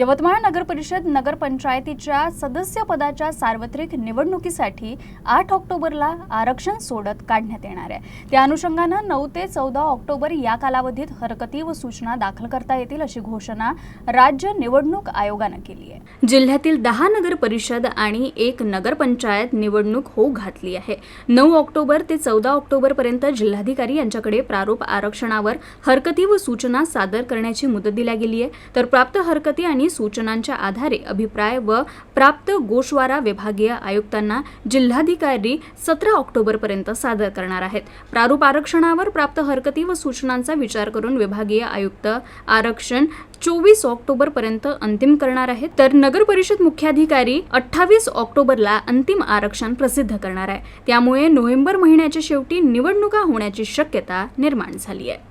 यवतमाळ नगर परिषद नगरपंचायतीच्या सदस्यपदाच्या सार्वत्रिक निवडणुकीसाठी आठ ऑक्टोबरला आरक्षण सोडत काढण्यात येणार आहे. त्या अनुषंगानं नऊ ते चौदा ऑक्टोबर या कालावधीत हरकती व सूचना दाखल करता येतील अशी घोषणा राज्य निवडणूक आयोगानं केली आहे. जिल्ह्यातील दहा नगर परिषद आणि एक नगरपंचायत निवडणूक होऊ घातली आहे. नऊ ऑक्टोबर ते चौदा ऑक्टोबरपर्यंत जिल्हाधिकारी यांच्याकडे प्रारूप आरक्षणावर हरकती व सूचना सादर करण्याची मुदत दिल्या गेली आहे. तर प्राप्त हरकती आणि सूचनांच्या आधारे अभिप्राय व प्राप्त गोषवारा विभागीय आयुक्तांना जिल्हाधिकारी सतरा ऑक्टोबरपर्यंत सादर करणार आहेत. प्रारूप आरक्षणावर प्राप्त हरकती व सूचनांचा विचार करून विभागीय आयुक्त आरक्षण चोवीस ऑक्टोबरपर्यंत अंतिम करणार आहेत. तर नगर परिषद मुख्याधिकारी अठ्ठावीस ऑक्टोबरला अंतिम आरक्षण प्रसिद्ध करणार आहे. त्यामुळे नोव्हेंबर महिन्याच्या शेवटी निवडणुका होण्याची शक्यता निर्माण झाली आहे.